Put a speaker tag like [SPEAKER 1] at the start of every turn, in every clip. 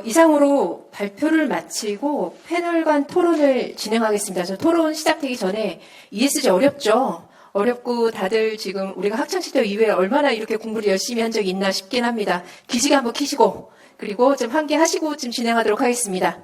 [SPEAKER 1] 어, 이상으로 발표를 마치고 패널 간 토론을 진행하겠습니다. 저 토론 시작되기 전에 ESG 어렵죠? 어렵고 다들 지금 우리가 학창시절 이후에 얼마나 이렇게 공부를 열심히 한 적이 있나 싶긴 합니다. 기지개 한번 키시고 그리고 좀 한개 하시고 좀 진행하도록 하겠습니다.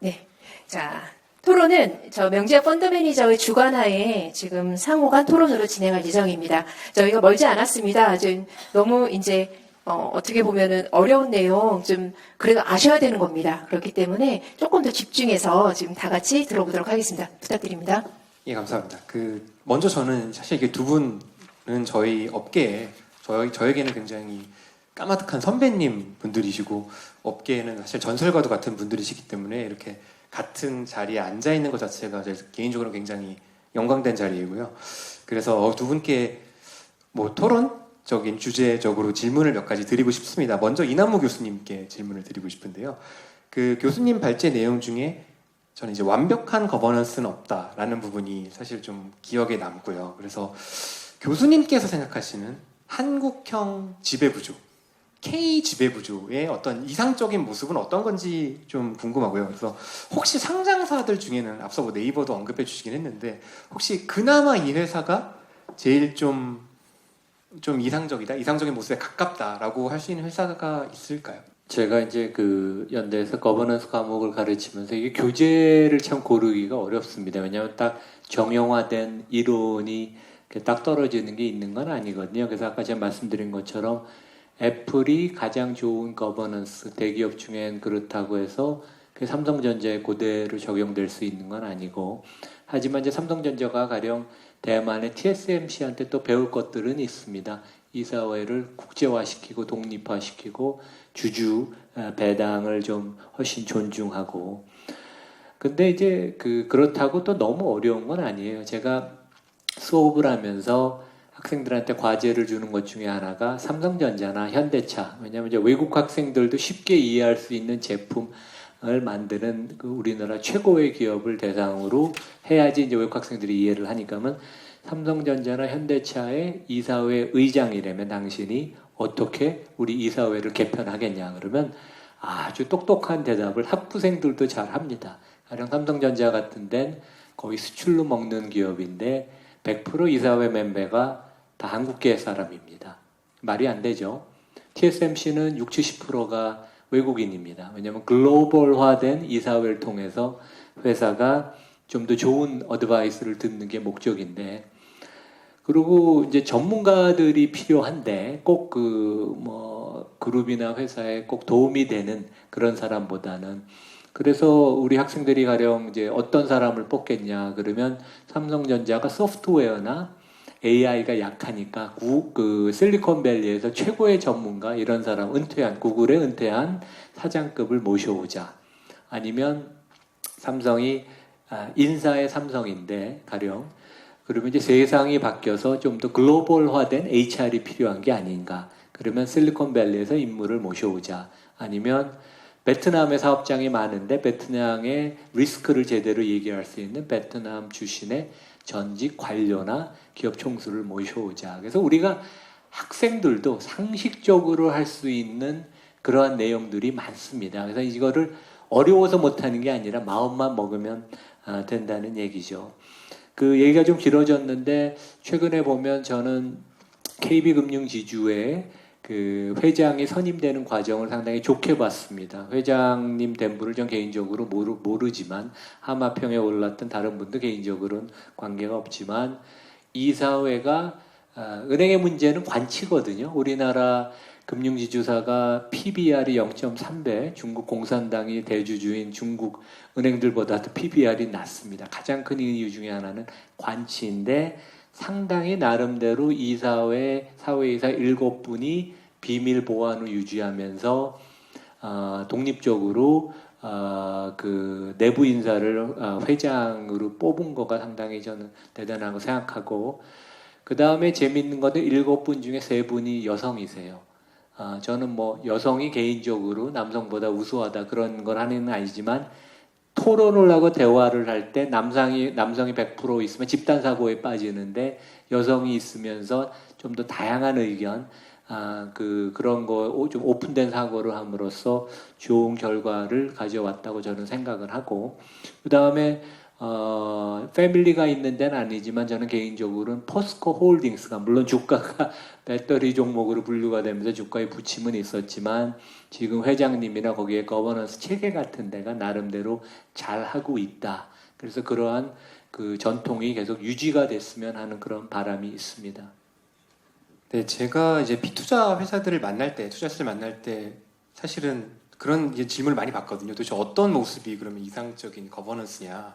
[SPEAKER 1] 네. 자, 토론은 저 명지학 펀드 매니저의 주관하에 지금 상호간 토론으로 진행할 예정입니다. 저희가 멀지 않았습니다. 좀 너무 이제 어, 떻게 보면은 어려운 내용 좀 그래도 아셔야 되는 겁니다. 그렇기 때문에 조금 더 집중해서 지금 다 같이 들어보도록 하겠습니다. 부탁드립니다.
[SPEAKER 2] 예, 감사합니다. 그 먼저 저는 사실 이게 두 분은 저희 업계에 저희 저에게는 굉장히 까마득한 선배님 분들이시고 업계에는 사실 전설과도 같은 분들이시기 때문에 이렇게 같은 자리에 앉아 있는 것 자체가 제 개인적으로 굉장히 영광된 자리이고요. 그래서 어, 두 분께 뭐 토론 적인 주제적으로 질문을 몇 가지 드리고 싶습니다. 먼저 이남무 교수님께 질문을 드리고 싶은데요. 그 교수님 발제 내용 중에 저는 이제 완벽한 거버넌스는 없다라는 부분이 사실 좀 기억에 남고요. 그래서 교수님께서 생각하시는 한국형 지배구조, K 지배구조의 어떤 이상적인 모습은 어떤 건지 좀 궁금하고요. 그래서 혹시 상장사들 중에는 앞서 뭐 네이버도 언급해 주시긴 했는데 혹시 그나마 이 회사가 제일 좀, 좀 이상적이다, 이상적인 모습에 가깝다라고 할 수 있는 회사가 있을까요?
[SPEAKER 3] 제가 이제 그 연대에서 거버넌스 과목을 가르치면서 이게 교재를 참 고르기가 어렵습니다. 왜냐하면 딱 정형화된 이론이 딱 떨어지는 게 있는 건 아니거든요. 그래서 아까 제가 말씀드린 것처럼 애플이 가장 좋은 거버넌스 대기업 중엔 그렇다고 해서 그 삼성전자에 그대로 적용될 수 있는 건 아니고 하지만 이제 삼성전자가 가령 대만의 TSMC한테 또 배울 것들은 있습니다. 이사회를 국제화시키고 독립화시키고 주주 아, 배당을 좀 훨씬 존중하고 근데 이제 그 그렇다고 또 너무 어려운 건 아니에요. 제가 수업을 하면서 학생들한테 과제를 주는 것 중에 하나가 삼성전자나 현대차 왜냐하면 이제 외국 학생들도 쉽게 이해할 수 있는 제품 을 만드는 그 우리나라 최고의 기업을 대상으로 해야지 이제 외국 학생들이 이해를 하니까는 삼성전자나 현대차의 이사회 의장이라면 당신이 어떻게 우리 이사회를 개편하겠냐 그러면 아주 똑똑한 대답을 학부생들도 잘 합니다. 가령 삼성전자 같은 데는 거의 수출로 먹는 기업인데 100% 이사회 멤버가 다 한국계 사람입니다. 말이 안 되죠. TSMC는 60, 70%가 외국인입니다. 왜냐하면 글로벌화된 이사회를 통해서 회사가 좀 더 좋은 어드바이스를 듣는 게 목적인데 그리고 이제 전문가들이 필요한데 꼭 그 뭐 그룹이나 회사에 꼭 도움이 되는 그런 사람보다는 그래서 우리 학생들이 가령 이제 어떤 사람을 뽑겠냐 그러면 삼성전자가 소프트웨어나 AI가 약하니까 구, 그 실리콘밸리에서 최고의 전문가 이런 사람 은퇴한 구글의 은퇴한 사장급을 모셔오자 아니면 삼성이 아, 인사의 삼성인데 가령 그러면 이제 세상이 바뀌어서 좀 더 글로벌화된 HR이 필요한 게 아닌가. 그러면 실리콘밸리에서 인물을 모셔오자. 아니면 베트남의 사업장이 많은데 베트남의 리스크를 제대로 얘기할 수 있는 베트남 출신의 전직 관료나 기업 총수를 모셔오자. 그래서 우리가 학생들도 상식적으로 할 수 있는 그러한 내용들이 많습니다. 그래서 이거를 어려워서 못하는 게 아니라 마음만 먹으면 아, 된다는 얘기죠. 그 얘기가 좀 길어졌는데 최근에 보면 저는 KB금융지주의 그 회장이 선임되는 과정을 상당히 좋게 봤습니다. 회장님 된 분을 전 개인적으로 모르, 모르지만 하마평에 올랐던 다른 분도 개인적으로는 관계가 없지만 이사회가 아, 은행의 문제는 관치거든요. 우리나라 금융지주사가 PBR이 0.3배, 중국 공산당이 대주주인 중국 은행들보다도 PBR이 낮습니다. 가장 큰 이유 중에 하나는 관치인데 상당히 나름대로 이사회 사회이사 일곱 분이 비밀 보안을 유지하면서 어, 독립적으로 어, 그 내부 인사를 어, 회장으로 뽑은 거가 상당히 저는 대단하고 생각하고 그 다음에 재밌는 것은 일곱 분 중에 세 분이 여성이세요. 아, 저는 뭐 여성이 개인적으로 남성보다 우수하다 그런 걸 하는 건 아니지만 토론을 하고 대화를 할 때 남성이 남성이 100% 있으면 집단 사고에 빠지는데 여성이 있으면서 좀 더 다양한 의견 아, 그 그런 거 좀 오픈된 사고를 함으로써 좋은 결과를 가져왔다고 저는 생각을 하고 그 다음에 어, 패밀리가 있는 데는 아니지만 저는 개인적으로는 포스코 홀딩스가 물론 주가가 배터리 종목으로 분류가 되면서 주가의 부침은 있었지만 지금 회장님이나 거기에 거버넌스 체계 같은 데가 나름대로 잘 하고 있다. 그래서 그러한 그 전통이 계속 유지가 됐으면 하는 그런 바람이 있습니다.
[SPEAKER 2] 네, 제가 이제 비투자 회사들을 만날 때, 투자자들 만날 때 사실은 그런 질문을 많이 받거든요. 도대체 어떤 모습이 그러면 이상적인 거버넌스냐.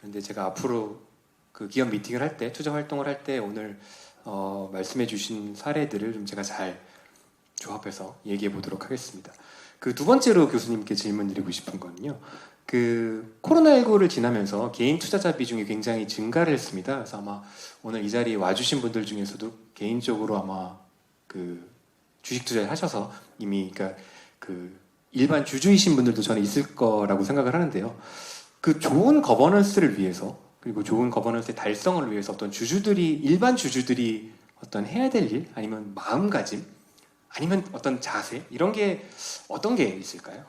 [SPEAKER 2] 그런데 제가 앞으로 그 기업 미팅을 할 때, 투자 활동을 할 때 오늘 어, 말씀해 주신 사례들을 좀 제가 잘 조합해서 얘기해 보도록 하겠습니다. 그 두 번째로 교수님께 질문 드리고 싶은 거는요. 그 코로나19를 지나면서 개인 투자자 비중이 굉장히 증가를 했습니다. 그래서 아마 오늘 이 자리에 와주신 분들 중에서도 개인적으로 아마 그 주식 투자를 하셔서 이미 그러니까 그 일반 주주이신 분들도 저는 있을 거라고 생각을 하는데요. 그 좋은 거버넌스를 위해서 그리고 좋은 거버넌스의 달성을 위해서 어떤 주주들이 일반 주주들이 어떤 해야 될 일 아니면 마음가짐 아니면 어떤 자세 이런 게 어떤 게 있을까요?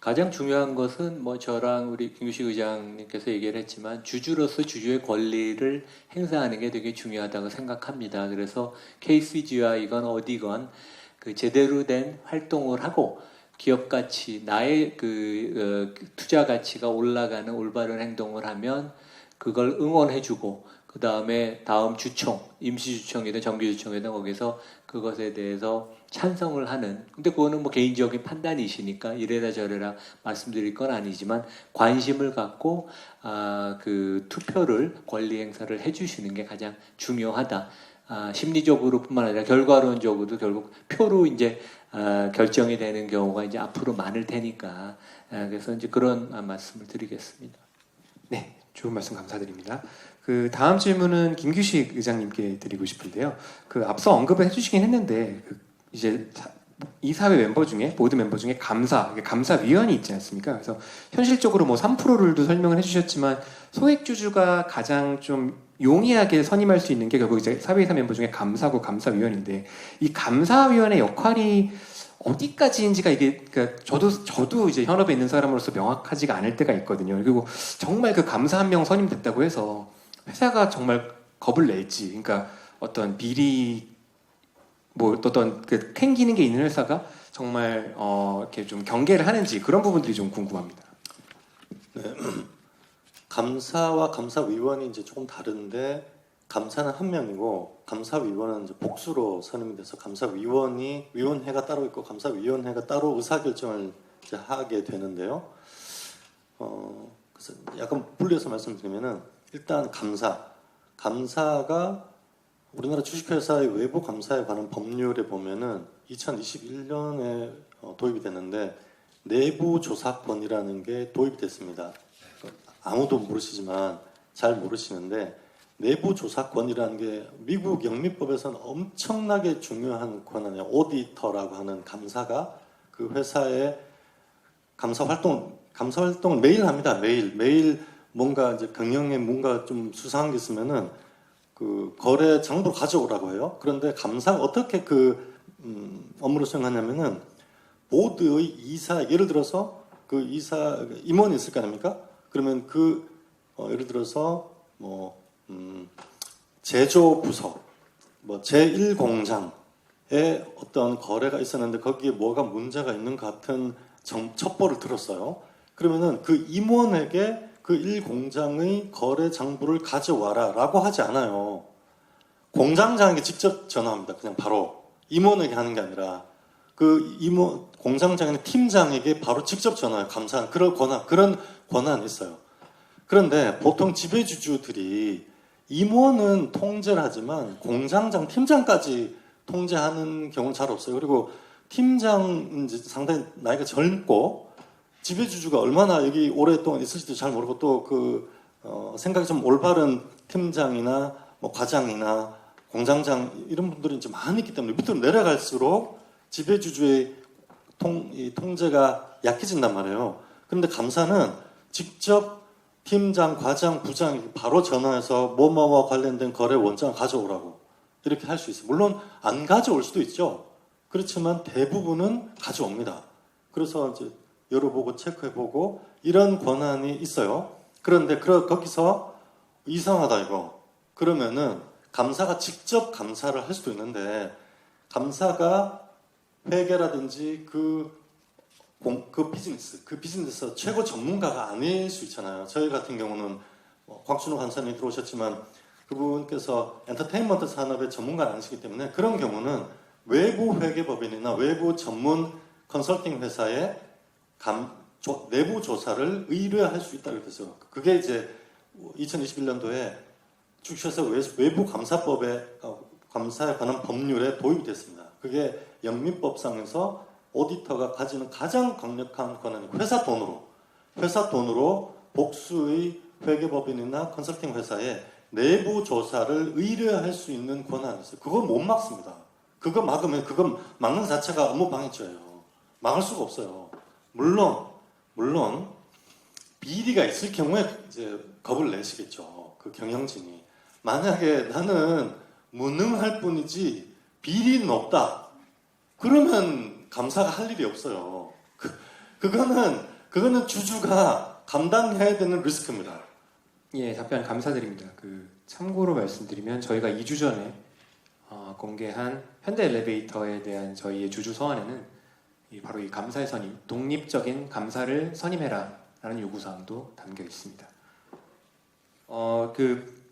[SPEAKER 3] 가장 중요한 것은 뭐 저랑 우리 김규식 의장님께서 얘기를 했지만 주주로서 주주의 권리를 행사하는 게 되게 중요하다고 생각합니다. 그래서 KCG와 이건 어디건 그 제대로 된 활동을 하고 기업 가치 나의 그 어, 투자 가치가 올라가는 올바른 행동을 하면 그걸 응원해주고 그 다음에 다음 주총 임시주총이든 정기주총이든 거기서 그것에 대해서 찬성을 하는 근데 그거는 뭐 개인적인 판단이시니까 이래라 저래라 말씀드릴 건 아니지만 관심을 갖고 아, 그 투표를 권리 행사를 해주시는 게 가장 중요하다. 아, 심리적으로뿐만 아니라 결과론적으로도 결국 표로 이제 아, 결정이 되는 경우가 이제 앞으로 많을 테니까 아, 그래서 이제 그런 아, 말씀을 드리겠습니다.
[SPEAKER 2] 네, 좋은 말씀 감사드립니다. 그 다음 질문은 김규식 의장님께 드리고 싶은데요. 그 앞서 언급을 해주시긴 했는데 그 이제 사- 이사회 멤버 중에 보드 멤버 중에 감사 감사위원이 있지 않습니까? 그래서 현실적으로 뭐 3%를도 설명을 해주셨지만 소액주주가 가장 좀 용이하게 선임할 수 있는 게 결국 이제 사회이사 멤버 중에 감사고 감사위원인데 이 감사위원의 역할이 어디까지인지가 이게 그러니까 저도 저도 이제 현업에 있는 사람으로서 명확하지가 않을 때가 있거든요. 그리고 정말 그 감사 한 명 선임됐다고 해서 회사가 정말 겁을 낼지, 그러니까 어떤 비리 뭐 어떤 그 캥기는 게 있는 회사가 정말 어 이렇게 좀 경계를 하는지 그런 부분들이 좀 궁금합니다.
[SPEAKER 4] 감사와 감사위원이 이제 조금 다른데 감사는 한 명이고 감사위원은 이제 복수로 선임이 돼서 감사위원이 위원회가 따로 있고 감사위원회가 따로 의사결정을 이제 하게 되는데요. 어 그래서 약간 분리해서 말씀드리면은 일단 감사 감사가 우리나라 주식회사의 외부 감사에 관한 법률에 보면은 2021년에 어, 도입이 됐는데 내부 조사권이라는 게 도입이 됐습니다. 아무도 모르시지만 잘 모르시는데 내부 조사권이라는 게 미국 영미법에서는 엄청나게 중요한 권한이에요. 오디터라고 하는 감사가 그 회사의 감사 활동 감사 활동을 매일 합니다. 매일 매일 뭔가 이제 경영에 뭔가 좀 수상한 게 있으면은 그 거래 장부를 가져오라고 해요. 그런데 감사가 어떻게 그 음, 업무를 수행하냐면은 보드의 이사 예를 들어서 그 이사 임원이 있을 거 아닙니까? 그러면 그 어, 예를 들어서 뭐 음, 제조 부서 뭐 제1 공장에 어떤 거래가 있었는데 거기에 뭐가 문제가 있는 것 같은 정, 첩보를 들었어요. 그러면은 그 임원에게 그 1공장의 거래 장부를 가져와라 라고 하지 않아요. 공장장에게 직접 전화합니다. 그냥 바로 임원에게 하는 게 아니라 그 임원 공장장이나 팀장에게 바로 직접 전화해요. 감사한 그런 권한 그런 권한이 있어요. 그런데 보통 지배주주들이 임원은 통제를 하지만 공장장, 팀장까지 통제하는 경우는 잘 없어요. 그리고 이제 상당히 나이가 젊고 지배주주가 얼마나 여기 오랫동안 있을지도 잘 모르고 또그 생각이 좀 올바른 팀장이나 뭐 과장이나 공장장 이런 분들이 이제 많이 있기 때문에 밑으로 내려갈수록 지배주주의 통, 이 통제가 약해진단 말이에요. 그런데 감사는 직접 팀장, 과장, 부장 바로 전화해서 뭐뭐뭐 관련된 거래 원장 가져오라고 이렇게 할 수 있어요. 물론 안 가져올 수도 있죠. 그렇지만 대부분은 가져옵니다. 그래서 이제 열어보고 체크해보고 이런 권한이 있어요. 그런데 그 거기서 이상하다 이거. 그러면은 감사가 직접 감사를 할 수도 있는데 감사가 회계라든지 그, 공, 그 비즈니스, 그 비즈니스 최고 전문가가 아닐 수 있잖아요. 저희 같은 경우는 뭐 곽준호 간사님이 들어오셨지만 그분께서 엔터테인먼트 산업의 전문가는 아니시기 때문에 그런 경우는 외부 회계법인이나 외부 전문 컨설팅 회사의 감, 조- 내부 조사를 의뢰할 수 있다고 그랬어요. 그게 이제 2021년도에 주식회사 외부 감사법에 어, 감사에 관한 법률에 도입이 됐습니다. 그게 영미법상에서 오디터가 가지는 가장 강력한 권한이 회사 돈으로 회사 돈으로 복수의 회계법인이나 컨설팅 회사에 내부 조사를 의뢰할 수 있는 권한이 있어요. 그걸 못 막습니다. 그거 막으면 그거 막는 자체가 업무 방해죄예요. 막을 수가 없어요. 물론 물론 비리가 있을 경우에 이제 겁을 내시겠죠. 그 경영진이 만약에 나는 무능할 뿐이지 비리는 없다. 그러면 감사가 할 일이 없어요. 그, 그거는 그거는 주주가 감당해야 되는 리스크입니다.
[SPEAKER 2] 예, 답변 감사드립니다. 그 참고로 말씀드리면 저희가 2주 전에 어, 공개한 현대 엘리베이터에 대한 저희의 주주 서한에는 이 바로 이 감사의 선임, 독립적인 감사를 선임해라라는 요구 사항도 담겨 있습니다. 어, 그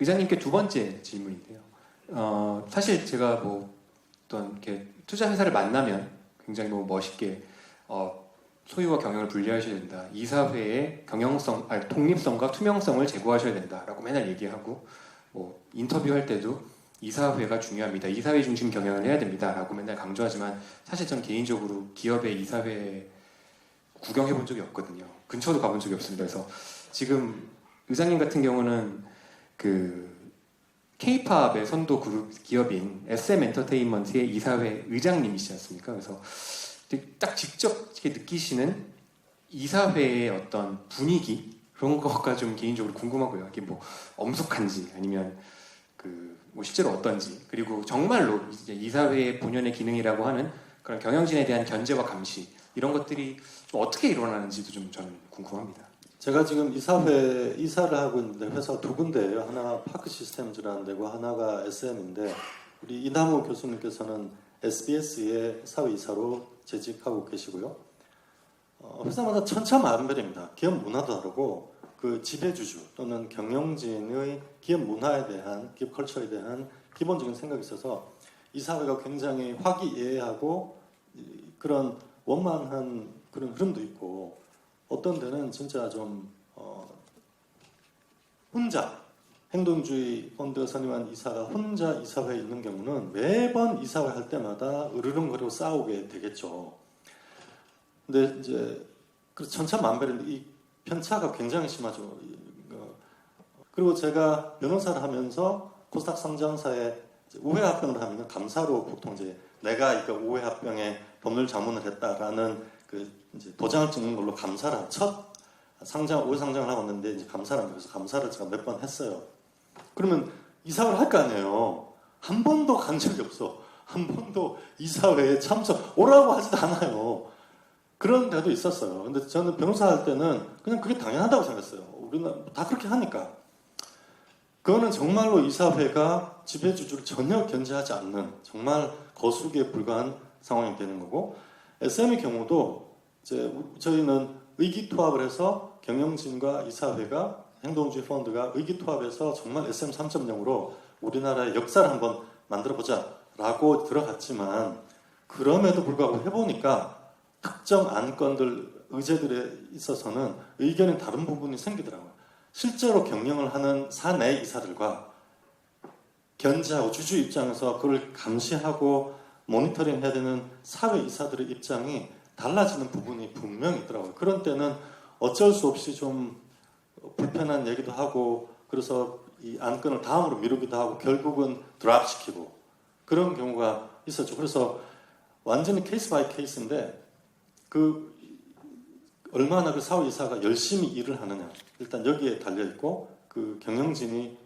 [SPEAKER 2] 의장님께 두 번째 질문인데요. 어, 사실 제가 뭐 어떤 이렇게 투자 회사를 만나면 굉장히 너무 멋있게 어, 소유와 경영을 분리하셔야 된다. 이사회의 경영성, 아니, 독립성과 투명성을 제고하셔야 된다라고 맨날 얘기하고 뭐 인터뷰할 때도 이사회가 중요합니다. 이사회 중심 경영을 해야 됩니다라고 맨날 강조하지만 사실 전 개인적으로 기업의 이사회 구경해 본 적이 없거든요. 근처도 가본 적이 없습니다. 그래서 지금 의장님 같은 경우는 그 K-팝의 선도 그룹 기업인 SM 엔터테인먼트의 이사회 의장님이시지 않습니까? 그래서 딱 직접 느끼시는 이사회의 어떤 분위기 그런 거가 좀 개인적으로 궁금하고요. 이게 뭐 엄숙한지 아니면 그 뭐 실제로 어떤지 그리고 정말로 이제 이사회의 본연의 기능이라고 하는 그런 경영진에 대한 견제와 감시 이런 것들이 좀 어떻게 일어나는지도 좀 저는 궁금합니다.
[SPEAKER 4] 제가 지금 이사회 이사를 하고 있는데 회사가 두 군데예요. 하나 파크 시스템즈라는 데고 하나가 SM인데 우리 이남호 교수님께서는 SBS의 사회 이사로 재직하고 계시고요. 어, 회사마다 천차만별입니다. 기업 문화도 다르고 그 지배주주 또는 경영진의 기업 문화에 대한 기업 컬처에 대한 기본적인 생각이 있어서 이 사회가 굉장히 화기애애하고 이- 그런 원만한 그런 흐름도 있고 어떤 데는 진짜 좀 어, 혼자 행동주의 펀드 선임한 이사가 혼자 이사회에 있는 경우는 매번 이사회 할 때마다 으르렁거리고 싸우게 되겠죠. 근데 이제 그 천차만별인데 이 편차가 굉장히 심하죠. 이- 어, 그리고 제가 변호사를 하면서 코스닥 상장사에 우회 합병을 하면 감사로 보통 이제 내가 이거 우회 합병에 법률 자문을 했다라는 그 이제 도장을 찍는 걸로 감사를 한- 첫 상장 우회 상장을 하고 왔는데 이제 감사를 합니다. 그래서 감사를 제가 몇 번 했어요. 그러면 이사회를 할 거 아니에요. 한 번도 간 적이 없어. 한 번도 이사회에 참석 오라고 하지도 않아요. 그런 데도 있었어요. 근데 저는 변호사 할 때는 그냥 그게 당연하다고 생각했어요. 우리는 다 그렇게 하니까. 그거는 정말로 이 사회가 지배주주를 전혀 견제하지 않는 정말 거수기에 불과한 상황이 되는 거고 SM의 경우도 이제 저희는 의기투합을 해서 경영진과 이사회가 행동주의 펀드가 의기투합해서 정말 SM 3.0으로 우리나라의 역사를 한번 만들어 보자라고 들어갔지만 그럼에도 불구하고 해보니까 특정 안건들 의제들에 있어서는 의견이 다른 부분이 생기더라고요. 실제로 경영을 하는 사내 이사들과 견제하고 주주 입장에서 그걸 감시하고 모니터링 해야 되는 사회 이사들의 입장이 달라지는 부분이 분명히 있더라고요. 그런 때는 어쩔 수 없이 좀 불편한 얘기도 하고 그래서 이 안건을 다음으로 미루기도 하고 결국은 드랍 시키고 그런 경우가 있었죠. 그래서 완전히 케이스 바이 케이스인데 그 얼마나 그 사회 이사가 열심히 일을 하느냐 일단 여기에 달려 있고 그 경영진이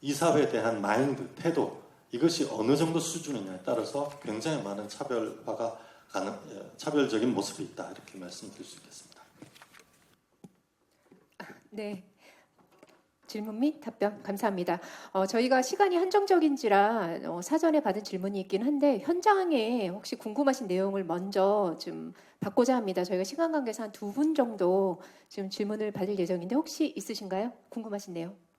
[SPEAKER 4] 이사회에 대한 마인드 태도 이것이 어느 정도 수준이냐에 따라서 굉장히 많은 차별화가 가능, 예, 차별적인 모습이 있다 이렇게 말씀드릴 수 있겠습니다.
[SPEAKER 1] 네. 질문 및 답변 감사합니다. 어, 저희가 시간이 한정적인지라 어, 사전에 받은 질문이 있긴 한데 현장에 혹시 궁금하신 내용을 먼저 좀 받고자 합니다. 저희가 시간 관계상 한 두 분 정도 지금 질문을 받을 예정인데 혹시 있으신가요? 궁금하신 내용?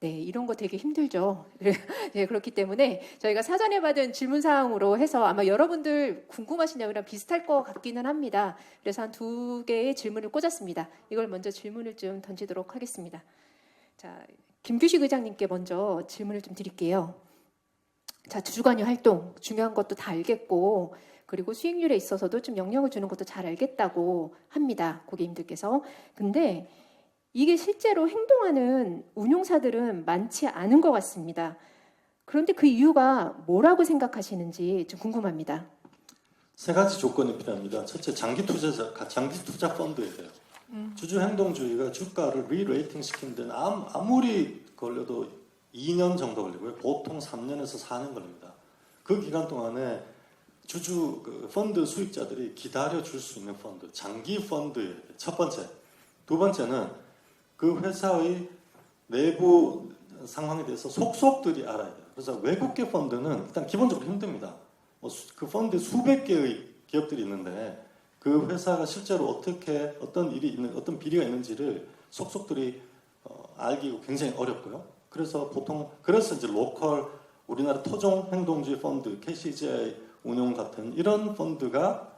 [SPEAKER 1] 네, 이런 거 되게 힘들죠. 네, 그렇기 때문에 저희가 사전에 받은 질문 사항으로 해서 아마 여러분들 궁금하신 내용이랑 비슷할 것 같기는 합니다. 그래서 한 두 개의 질문을 꽂았습니다. 이걸 먼저 질문을 좀 던지도록 하겠습니다. 자, 김규식 의장님께 먼저 질문을 좀 드릴게요. 자, 주주관여 활동 중요한 것도 다 알겠고 그리고 수익률에 있어서도 좀 영향을 주는 것도 잘 알겠다고 합니다. 고객님들께서. 근데 이게 실제로 행동하는 운용사들은 많지 않은 것 같습니다. 그런데 그 이유가 뭐라고 생각하시는지 좀 궁금합니다.
[SPEAKER 4] 세 가지 조건이 필요합니다. 첫째, 장기 투자자, 장기 투자 펀드에 돼요. 주주 행동주의가 주가를 리레이팅 시키는 데는 아무- 아무리 걸려도 2년 정도 걸리고요. 보통 3년에서 4년 걸립니다. 그 기간 동안에 주주 그 펀드 수익자들이 기다려 줄 수 있는 펀드, 장기 펀드에 첫 번째. 두 번째는 그 회사의 내부 상황에 대해서 속속들이 알아야 돼요. 그래서 외국계 펀드는 일단 기본적으로 힘듭니다. 뭐그 펀드 수백 개의 기업들이 있는데 그 회사가 실제로 어떻게 어떤 일이 있는 어떤 비리가 있는지를 속속들이 어, 알기가 굉장히 어렵고요. 그래서 보통 그래서 이제 로컬 우리나라 토종 행동주의 펀드 KCGI 운용 같은 이런 펀드가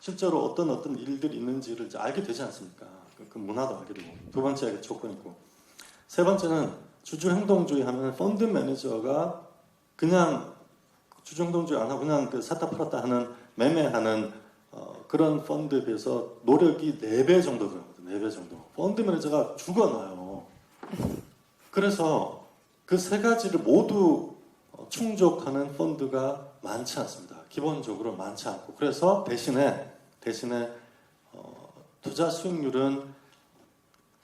[SPEAKER 4] 실제로 어떤 어떤 일들이 있는지를 알게 되지 않습니까? 그, 그 문화도 알게 되고 두 번째가 조건이고 세 번째는 주주 행동주의 하면 펀드 매니저가 그냥 주주 행동주의 안 하고 그냥 그 샀다 팔았다 하는 매매하는 어, 그런 펀드에 비해서 노력이 4배 정도 들어갑니다. 4배 정도. 펀드 매니저가 죽어나요. 그래서 그 세 가지를 모두 어, 충족하는 펀드가 많지 않습니다. 기본적으로 많지 않고 그래서 대신에 대신에 어, 투자 수익률은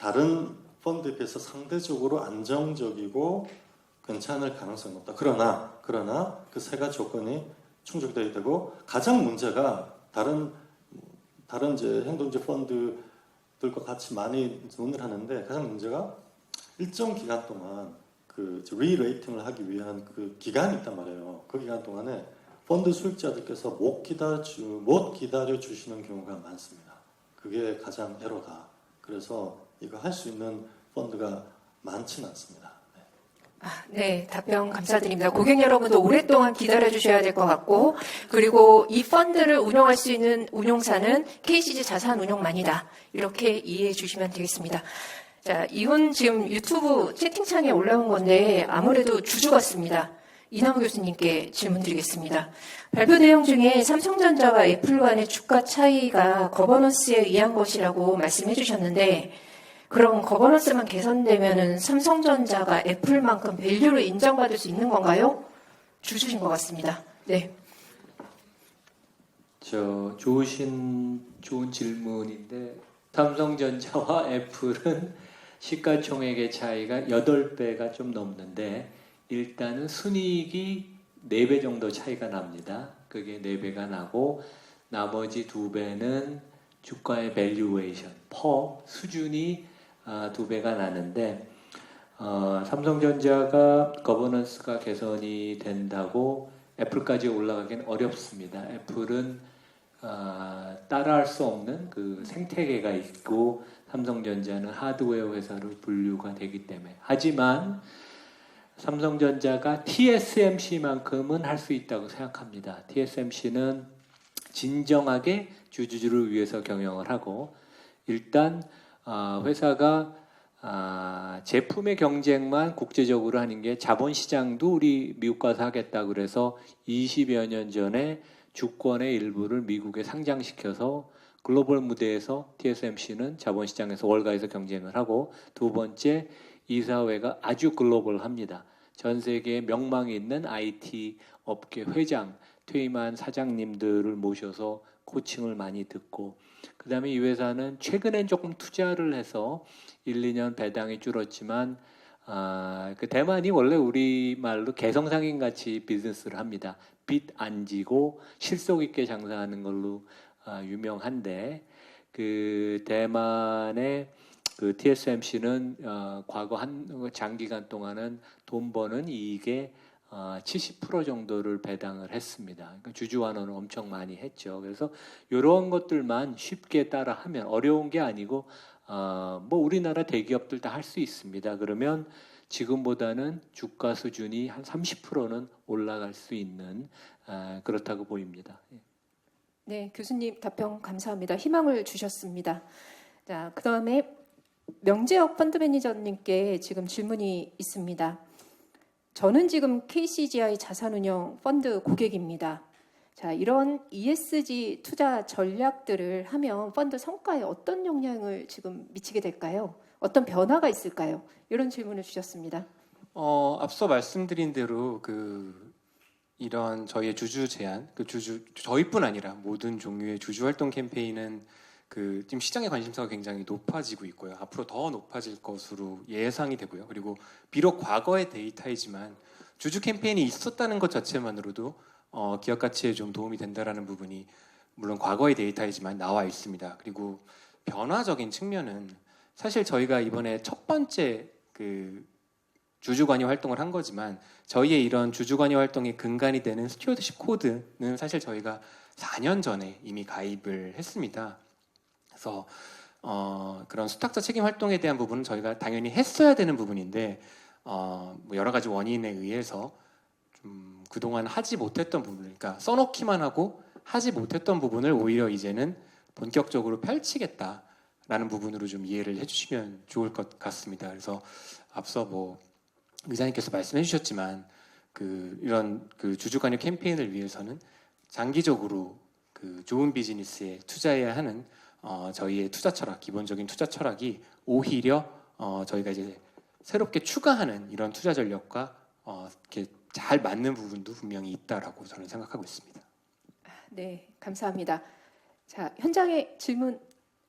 [SPEAKER 4] 다른 펀드에 비해서 상대적으로 안정적이고 괜찮을 가능성이 높다. 그러나 그러나 그 세 가지 조건이 충족돼야 되고 가장 문제가 다른 다른 이제 행동주의 펀드들과 같이 많이 논의를 하는데 가장 문제가 일정 기간 동안 그 리레이팅을 하기 위한 그 기간이 있단 말이에요. 그 기간 동안에 펀드 수익자들께서 못 기다려 주, 못 기다려 주시는 경우가 많습니다. 그게 가장 애로다. 그래서 이거 할 수 있는 펀드가 많지는 않습니다. 네.
[SPEAKER 1] 아, 네, 답변 감사드립니다. 고객 여러분도 오랫동안 기다려 주셔야 될 것 같고, 그리고 이 펀드를 운영할 수 있는 운용사는 KCG 자산운용만이다. 이렇게 이해해 주시면 되겠습니다. 자, 이분 지금 유튜브 채팅창에 올라온 건데, 아무래도 주주 같습니다. 이남우 교수님께 질문 드리겠습니다. 발표 내용 중에 삼성전자와 애플 간의 주가 차이가 거버넌스에 의한 것이라고 말씀해 주셨는데, 그럼 거버넌스만 개선되면은 삼성전자가 애플만큼 밸류를 인정받을 수 있는 건가요? 주주신 것 같습니다. 네.
[SPEAKER 3] 저 좋으신 좋은 질문인데 삼성전자와 애플은 시가총액의 차이가 8배가 좀 넘는데 일단은 순이익이 4배 정도 차이가 납니다. 그게 4배가 나고 나머지 2배는 주가의 밸류에이션, 퍼 수준이 아, 2배가 나는데 어, 삼성전자가 거버넌스가 개선이 된다고 애플까지 올라가기는 어렵습니다. 애플은 아, 따라할 수 없는 그 생태계가 있고 삼성전자는 하드웨어 회사로 분류가 되기 때문에 하지만 삼성전자가 TSMC만큼은 할 수 있다고 생각합니다. TSMC는 진정하게 주주를 위해서 경영을 하고 일단 아, 회사가 아, 제품의 경쟁만 국제적으로 하는 게 자본시장도 우리 미국 가서 하겠다 그래서 20여 년 전에 주권의 일부를 미국에 상장시켜서 글로벌 무대에서 TSMC는 자본시장에서 월가에서 경쟁을 하고 두 번째 이사회가 아주 글로벌합니다. 전 세계에 명망이 있는 IT 업계 회장, 퇴임한 사장님들을 모셔서 코칭을 많이 듣고 그 다음에 이 회사는 최근엔 조금 투자를 해서 1, 2년 배당이 줄었지만 아, 그 대만이 원래 우리 말로 개성상인 같이 비즈니스를 합니다. 빚 안 지고 실속 있게 장사하는 걸로 아, 유명한데 그 대만의 그 TSMC는 어, 과거 한 장기간 동안은 돈 버는 이익의 어, 70% 정도를 배당을 했습니다. 그러니까 주주환원을 엄청 많이 했죠. 그래서 이런 것들만 쉽게 따라하면 어려운 게 아니고 어, 뭐 우리나라 대기업들 다 할 수 있습니다. 그러면 지금보다는 주가 수준이 한 30%는 올라갈 수 있는 아, 그렇다고 보입니다. 예.
[SPEAKER 1] 네, 교수님 답변 감사합니다. 희망을 주셨습니다. 자, 그 다음에 명재혁 펀드 매니저님께 지금 질문이 있습니다. 저는 지금 KCGI 자산운용 펀드 고객입니다. 자, 이런 ESG 투자 전략들을 하면 펀드 성과에 어떤 영향을 지금 미치게 될까요? 어떤 변화가 있을까요? 이런 질문을 주셨습니다.
[SPEAKER 2] 어, 앞서 말씀드린 대로 그 이런 저희의 주주 제한, 그 주주 저희뿐 아니라 모든 종류의 주주 활동 캠페인은 그 지금 시장의 관심사가 굉장히 높아지고 있고요. 앞으로 더 높아질 것으로 예상이 되고요. 그리고 비록 과거의 데이터이지만 주주 캠페인이 있었다는 것 자체만으로도 어, 기업 가치에 좀 도움이 된다라는 부분이 물론 과거의 데이터이지만 나와 있습니다. 그리고 변화적인 측면은 사실 저희가 이번에 첫 번째 그 주주관여 활동을 한 거지만 저희의 이런 주주관여 활동의 근간이 되는 스튜어드십 코드는 사실 저희가 4년 전에 이미 가입을 했습니다. 그래서 어, 그런 수탁자 책임 활동에 대한 부분은 저희가 당연히 했어야 되는 부분인데 어, 뭐 여러 가지 원인에 의해서 좀 그동안 하지 못했던 부분을 그러니까 써놓기만 하고 하지 못했던 부분을 오히려 이제는 본격적으로 펼치겠다라는 부분으로 좀 이해를 해주시면 좋을 것 같습니다. 그래서 앞서 뭐 의사님께서 말씀해 주셨지만 그 이런 그 주주 관여 캠페인을 위해서는 장기적으로 그 좋은 비즈니스에 투자해야 하는 어, 저희의 투자 철학, 기본적인 투자 철학이 오히려 어, 저희가 이제 새롭게 추가하는 이런 투자 전략과 어, 이렇게 잘 맞는 부분도 분명히 있다라고 저는 생각하고 있습니다.
[SPEAKER 1] 네, 감사합니다. 자, 현장에 질문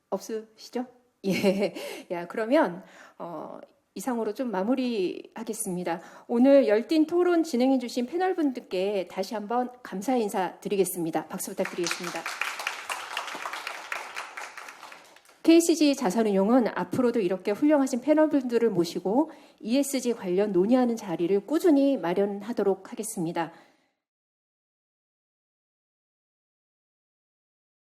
[SPEAKER 1] 없으시죠? 예. 야, 그러면, 어, 이상으로 좀 마무리하겠습니다. 오늘 열띤 토론 진행해주신 패널 분들께 다시 한번 감사 인사 드리겠습니다. 박수 부탁드리겠습니다. KCG 자산운용은 앞으로도 이렇게 훌륭하신 패널분들을 모시고 ESG 관련 논의하는 자리를 꾸준히 마련하도록 하겠습니다.